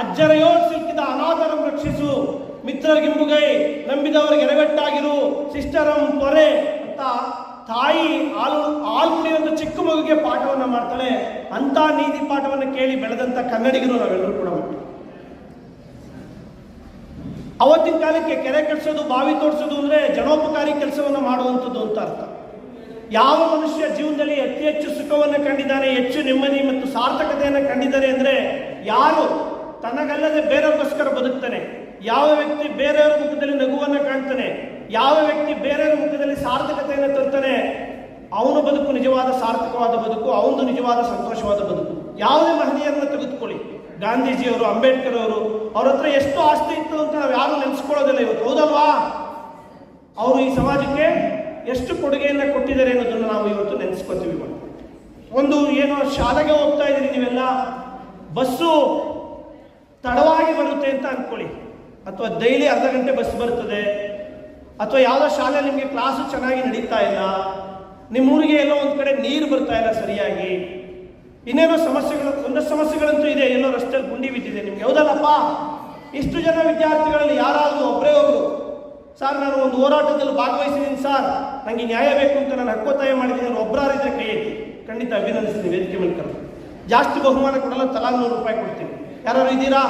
ಅಜ್ಜರಯೋಡ್ ಸಿಕ್ಕಿದ ಅನಾಥರಂ ರಕ್ಷಿಸು. ಮಿತ್ರರಿಗಿಂಬುಗೈ ನಂಬಿದವರಿಗೆ ಎಡಗಟ್ಟಾಗಿರು ಸಿಸ್ಟರಂ ಪೊರೆ ಅಂತ ತಾಯಿ ಹಾಲು ಒಂದು ಚಿಕ್ಕ ಮಗುಗೆ ಪಾಠವನ್ನು ಮಾಡ್ತಾಳೆ. ಅಂತ ನೀತಿ ಪಾಠವನ್ನು ಕೇಳಿ ಬೆಳೆದಂತ ಕನ್ನಡಿಗರು ನಾವೆಲ್ಲರೂ ಕೂಡ ಉಂಟು. ಅವತ್ತಿನ ಕಾಲಕ್ಕೆ ಕೆರೆ ಕಟ್ಸೋದು, ಬಾವಿ ತೋಡಿಸೋದು ಅಂದ್ರೆ ಜನೋಪಕಾರಿ ಕೆಲಸವನ್ನು ಮಾಡುವಂಥದ್ದು ಅಂತ ಅರ್ಥ. ಯಾವ ಮನುಷ್ಯ ಜೀವನದಲ್ಲಿ ಅತಿ ಹೆಚ್ಚು ಸುಖವನ್ನು ಕಂಡಿದ್ದಾನೆ, ಹೆಚ್ಚು ನೆಮ್ಮದಿ ಮತ್ತು ಸಾರ್ಥಕತೆಯನ್ನು ಕಂಡಿದ್ದಾರೆ ಅಂದ್ರೆ ಯಾರು ತನಗಲ್ಲದೆ ಬೇರೆಯವರಿಗೋಸ್ಕರ ಬದುಕ್ತಾನೆ. ಯಾವ ವ್ಯಕ್ತಿ ಬೇರೆಯವರ ಮುಖದಲ್ಲಿ ನಗುವನ್ನು ಕಾಣ್ತಾನೆ, ಯಾವ ವ್ಯಕ್ತಿ ಬೇರೆಯವರ ಮುಖದಲ್ಲಿ ಸಾರ್ಥಕತೆಯನ್ನು ತರ್ತಾನೆ, ಅವನ ಬದುಕು ನಿಜವಾದ ಸಾರ್ಥಕವಾದ ಬದುಕು, ಅವನದು ನಿಜವಾದ ಸಂತೋಷವಾದ ಬದುಕು. ಯಾವುದೇ ಮಹನೀಯರನ್ನ ತೆಗೆದುಕೊಳ್ಳಿ. ಗಾಂಧೀಜಿಯವರು, ಅಂಬೇಡ್ಕರ್ ಅವರು, ಅವ್ರ ಹತ್ರ ಎಷ್ಟು ಆಸ್ತಿ ಇತ್ತು ಅಂತ ನಾವು ಯಾರು ನೆನೆಸ್ಕೊಳ್ಳೋದಿಲ್ಲ ಇವತ್ತು. ಹೌದಲ್ವಾ? ಅವರು ಈ ಸಮಾಜಕ್ಕೆ ಎಷ್ಟು ಕೊಡುಗೆಯನ್ನು ಕೊಟ್ಟಿದ್ದಾರೆ ಅನ್ನೋದನ್ನು ನಾವು ಇವತ್ತು ನೆನೆಸ್ಕೊತೀವಿ ಒಂದು ಏನೋ ಶಾಲೆಗೆ ಹೋಗ್ತಾ ಇದ್ದೀರಿ ನೀವೆಲ್ಲ? ಬಸ್ಸು ತಡವಾಗಿ ಬರುತ್ತೆ ಅಂತ ಅಂದ್ಕೊಳ್ಳಿ ಅಥವಾ ಡೈಲಿ ಅರ್ಧ ಗಂಟೆ ಬಸ್ ಬರ್ತದೆ, ಅಥವಾ ಯಾವುದೋ ಶಾಲೆ ನಿಮಗೆ ಕ್ಲಾಸು ಚೆನ್ನಾಗಿ ನಡೀತಾ ಇಲ್ಲ ನಿಮ್ಮ ಊರಿಗೆ ಎಲ್ಲೋ ಒಂದು ಕಡೆ ನೀರು ಬರ್ತಾ ಇಲ್ಲ ಸರಿಯಾಗಿ, ಇನ್ನೇನೋ ಸಮಸ್ಯೆಗಳು, ಒಂದಷ್ಟು ಸಮಸ್ಯೆಗಳಂತೂ ಇದೆ, ಎಲ್ಲೋ ರಸ್ತೆಯಲ್ಲಿ ಗುಂಡಿ ಬಿದ್ದಿದೆ ನಿಮ್ಗೆ, ಹೌದಲ್ಲಪ್ಪ? ಇಷ್ಟು ಜನ ವಿದ್ಯಾರ್ಥಿಗಳಲ್ಲಿ ಯಾರಾದರೂ ಒಬ್ಬರೇ ಒಬ್ರು, ಸರ್, ನಾನು ಒಂದು ಹೋರಾಟದಲ್ಲಿ ಭಾಗವಹಿಸಿದ್ದೀನಿ ಸರ್ ನನಗೆ ನ್ಯಾಯ ಬೇಕು ಅಂತ ನಾನು ಹಕ್ಕೊತ್ತಾಯ ಮಾಡಿದ್ದೀನಿ ಒಬ್ಬರಾರಿದ್ರೆ ಕೈ ಖಂಡಿತ ಅಭಿನಂದಿಸ್ತೀನಿ ವೇದಿಕೆ ಮೇಲೆ ಕರೆದು ಜಾಸ್ತಿ ಬಹುಮಾನ ಕೊಡಲ್ಲ ತಲಾ ನೂರು ರೂಪಾಯಿ ಕೊಡ್ತೀನಿ. ಯಾರು ಇದ್ದೀರಾ